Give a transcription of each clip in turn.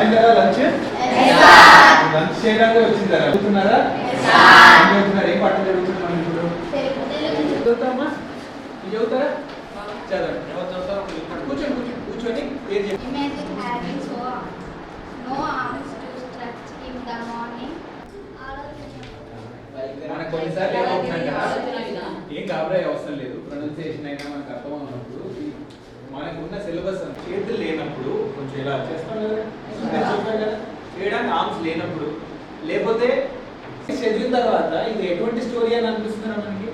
Lunch? చేయడానికి వచ్చిందా చదువుతున్నారా ఏం జరుగుతుంది మనం ఇప్పుడు? చదువుతామా మీరు చదువుతారా చదవండి. ఎవరు చదువుతారో. కూర్చోండి. కూర్చోండి కూర్చొని ఏం. మనకు కొన్నిసార్లు ఏమవుతుందంటే ఏం గాబరా అవసరం లేదు. ప్రొనౌన్సియేషన్ అయినా మనకు అర్థం మనకున్న సిలబస్ చేతులు లేనప్పుడు కొంచెం ఇలా చేస్తాం కదా? కదా? చేయడానికి ఆర్మ్స్ లేనప్పుడు. లేకపోతే చదివిన తర్వాత ఇది ఎటువంటి స్టోరీ అని అనిపిస్తుందా మనకి?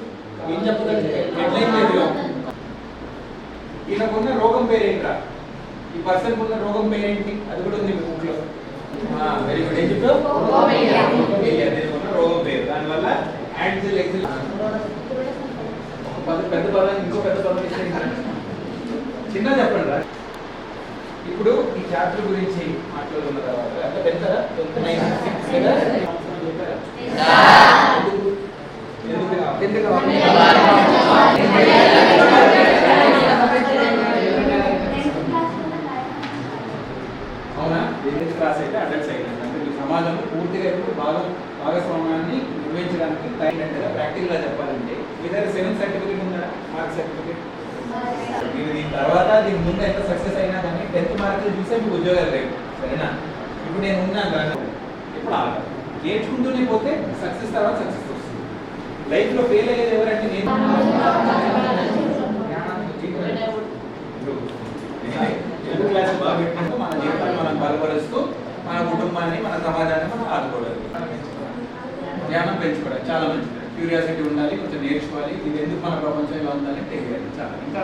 ఏం చెప్పదంటే హెడ్లైన్ చదివాం ఈయనకున్న రోగం పేరేంట్రా? ఈ పర్సన్ ఉన్న రోగం పేరేంటి? అది కూడా ఉంది మీ బుక్లో. వెరీ గుడ్ ఏం చెప్పావు Rogomelia. Rogomelia అనేది ఉన్న రోగం పేరు దానివల్ల యాంటిల్ ఎక్సిల్ ఒక పద- పెద్ద పదం ఇంకో పెద్ద పదం ఇచ్చేయండి. చిన్న చెప్పండి రా ఇప్పుడు చాప్టర్ గురించి మాట్లాడుకున్న తర్వాత అంటే అవునా? క్లాస్ అయితే అయ్యింది అంటే సమాజంలో పూర్తిగా ఇప్పుడు భాగం భాగస్వామ్యాన్ని నిర్వహించడానికి తగినట్టుగా ప్రాక్టికల్గా చెప్పాలంటే. మీ దగ్గర సెవెన్ సర్టిఫికేట్ ఉందా? మార్క్ సర్టిఫికేట్ దీని తర్వాత దీని ముందు ఎంత సక్సెస్ అయినా టెన్త్ మార్కులు చూసే మీకు ఉద్యోగాలు లేవు. సరేనా? ఇప్పుడు నేను ఉన్నాను రా. ఇప్పుడు ఆగదు. నేర్చుకుంటూనే పోతే సక్సెస్ తర్వాత సక్సెస్ వస్తుంది. లైఫ్లో ఫెయిల్ అయ్యేది ఎవరంటే నేను. తెలుగు క్లాస్ బాగా పెట్టుకుంటూ మన జీవితాన్ని మనం బలపరుస్తూ మన కుటుంబాన్ని మన సమాజాన్ని మనం ఆదుకోవాలి. జ్ఞానం పెంచుకోవడం చాలా మంచిది. క్యూరియాసిటీ ఉండాలి కొంచెం నేర్చుకోవాలి. ఇది ఎందుకు మన ప్రపంచంలో ఉందని తెలియాలి. చాలా. ఇంకా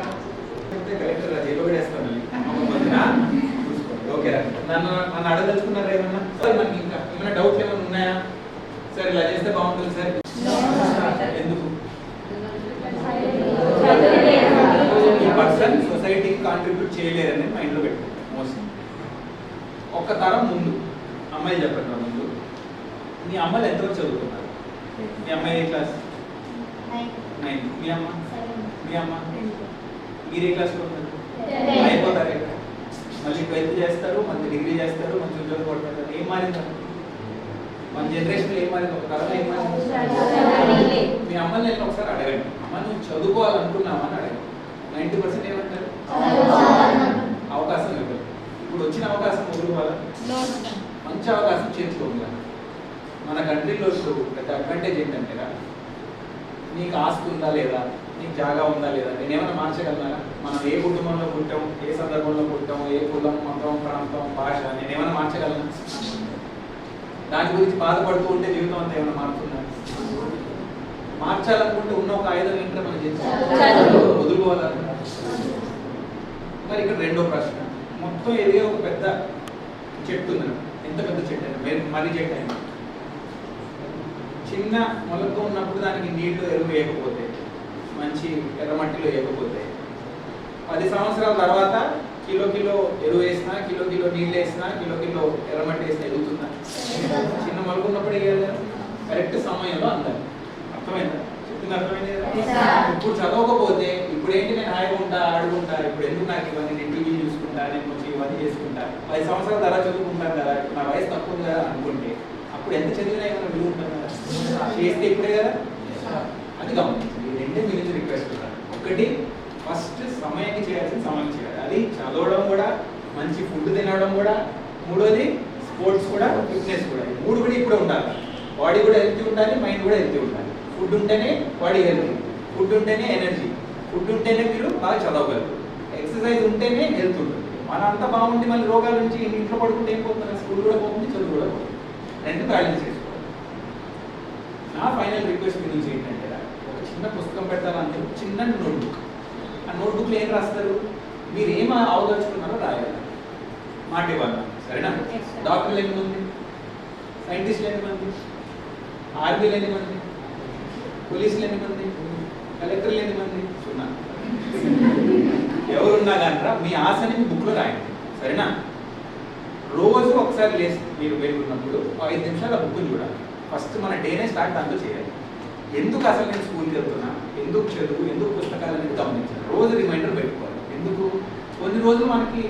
నన్ను నన్ను అడగదలుచుకున్నారా ఏమన్నా? సార్ మనకి ఇంకా ఏమైనా డౌట్స్ ఏమైనా ఉన్నాయా? సార్ ఇలా చేస్తే బాగుంటుంది సార్. ఎందుకు? పర్సన్ సొసైటీకి కాంట్రిబ్యూట్ చేయలేరని మైండ్లో పెట్టు మోస్ట్లీ ఒక్క తరం ముందు అమ్మాయి చెప్పండి ముందు. మీ అమ్మాయిలు ఎంతవరకు చదువుతున్నారు మీ అమ్మాయి ఏ క్లాస్? నైన్ మీ అమ్మ? మీ అమ్మ? మీరు ఏ క్లాస్లో అయిపోతారు. మళ్ళీ ట్వెల్త్ చేస్తారు మళ్ళీ డిగ్రీ చేస్తారు మంచి ఉద్యోగం కొడతారు. ఏం మారింది మన జనరేషన్లో ఏం మారింది? ఒక తరం ఏం మారింది? మీ అమ్మని నేను ఒకసారి అడగండి. అమ్మ నువ్వు చదువుకోవాలనుకున్నామని అడగండి. నైంటీ పర్సెంట్ ఏమంటారు? అవకాశం ఇవ్వరు. ఇప్పుడు వచ్చిన అవకాశం వదులు మంచి అవకాశం చేతిలో మన కంట్రీలో ఇప్పుడు పెద్ద అడ్వాంటేజ్ ఏంటంటే నీకు ఆస్తి ఉందా లేదా? నీకు జాగా ఉందా లేదా? నేను ఏమైనా మార్చగలనా? మనం ఏ కుటుంబంలో పుట్టాం ఏ సందర్భంలో పుట్టాం ఏ కులం మతం ప్రాంతం భాష నేను ఏమైనా మార్చగలను? దాని గురించి బాధపడుతూ ఉంటే జీవితం అంతా ఏమైనా మారుతుందా? మార్చాలనుకుంటే ఉన్న ఒక ఆయుధం ఏంటో మనం. వదులుకోవాలా? మరి ఇక్కడ రెండో ప్రశ్న. మొత్తం ఎదిగే ఒక పెద్ద చెట్టు ఉంది? ఎంత పెద్ద చెట్టు అయినా? మరి- చెట్టు అయినా. చిన్న మొలక ఉన్నప్పుడు దానికి నీళ్ళు ఎరువు వేయకపోతే మంచి ఎర్రమట్టిలో వేయకపోతే. పది సంవత్సరాల తర్వాత కిలో కిలో ఎరువు వేసినా కిలో కిలో నీళ్ళు వేసినా కిలో కిలో ఎర్రమట్టి వేసినా ఎదుగుతుందా? చిన్న మొలక ఉన్నప్పుడు వేయాలి కరెక్ట్ సమయంలో అందాలి అర్థమైందా? చెప్పింది అర్థమైంది. ఇప్పుడు చదవకపోతే ఇప్పుడు ఏంటి నేను హాయిగా ఉంటా ఆడుకుంటా ఇప్పుడు ఎందుకు నాకు ఇవన్నీ నేను టీవీ చూసుకుంటా నేను కొంచెం ఇవన్నీ చేసుకుంటా? పది సంవత్సరాల తర్వాత చదువుకుంటాను కదా నా వయసు తక్కువ కదా అనుకుంటే అప్పుడు ఎంత చదివినా ఏమైనా విలువ ఉంటుంది కదా? చేస్తే ఇప్పుడే కదా? అది నుంచి రిక్వెస్ట్ ఒకటి ఫస్ట్ సమయానికి చేయాల్సిన సమయం చేయాలి. అది చదవడం కూడా మంచి ఫుడ్ తినడం కూడా మూడోది స్పోర్ట్స్ కూడా ఫిట్నెస్ కూడా. మూడు కూడా ఇప్పుడు ఉండాలి. బాడీ కూడా హెల్తీ ఉండాలి మైండ్ కూడా హెల్తీ ఉండాలి. ఫుడ్ ఉంటేనే బాడీ హెల్తీ ఫుడ్ ఉంటేనే ఎనర్జీ ఫుడ్ ఉంటేనే మీరు బాగా చదవగలరు. ఎక్సర్సైజ్ ఉంటేనే హెల్త్ ఉంటుంది. మన అంతా బాగుంది మళ్ళీ రోగాల నుంచి ఇంట్లో పడుకుంటే ఏం పోతుంది స్కూల్ కూడా పోతుంది చదువు కూడా పోతుంది. రెండు బ్యాలెన్స్ చేసుకోవాలి. నా ఫైనల్ రిక్వెస్ట్ మీ నుంచి ఏంటంటే చిన్న పుస్తకం పెడతాను అందరూ చిన్న నోట్బుక్. ఆ నోట్బుక్లో ఏం రాస్తారు? మీరు ఏం అవదలుచుకున్నారో రాయాలి. మాట ఇవ్వాలి సరేనా. డాక్టర్లు ఎంతమంది సైంటిస్టులు ఎంతమంది ఆర్మీలు ఎంతమంది పోలీసులు ఎంతమంది కలెక్టర్లు ఎంతమంది సున్నా. ఎవరున్నా కానీ మీ ఆశని మీ బుక్లో రాయండి. సరేనా? రోజు ఒకసారి లేచి మీరు వెళ్ళున్నప్పుడు ఐదు నిమిషాలు ఆ బుక్ని చూడాలి. ఫస్ట్ మన డేనే స్టార్ట్ దాంతో చేయాలి. ఎందుకు అసలు నేను స్కూల్కి వెళ్తున్నా? ఎందుకు చదువు? ఎందుకు పుస్తకాలు అనేది రోజు రిమైండర్ పెట్టుకోవాలి. ఎందుకు? కొన్ని రోజులు మనకి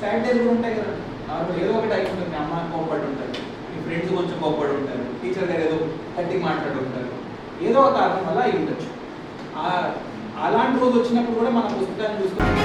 సాడ్ డేస్ కూడా ఉంటాయి కదా. నార్మల్ ఏదో ఒకటి అయిపోతుంది. అమ్మ కోపడి ఉంటుంది మీ ఫ్రెండ్స్ కొంచెం కోప్పడి ఉంటారు టీచర్ దగ్గర ఏదో గట్టిగా మాట్లాడుంటారు. ఏదో ఒక కారణం వల్ల అయి ఉండొచ్చు. అలాంటి రోజు వచ్చినప్పుడు కూడా మన పుస్తకాన్ని చూసుకుంటాం.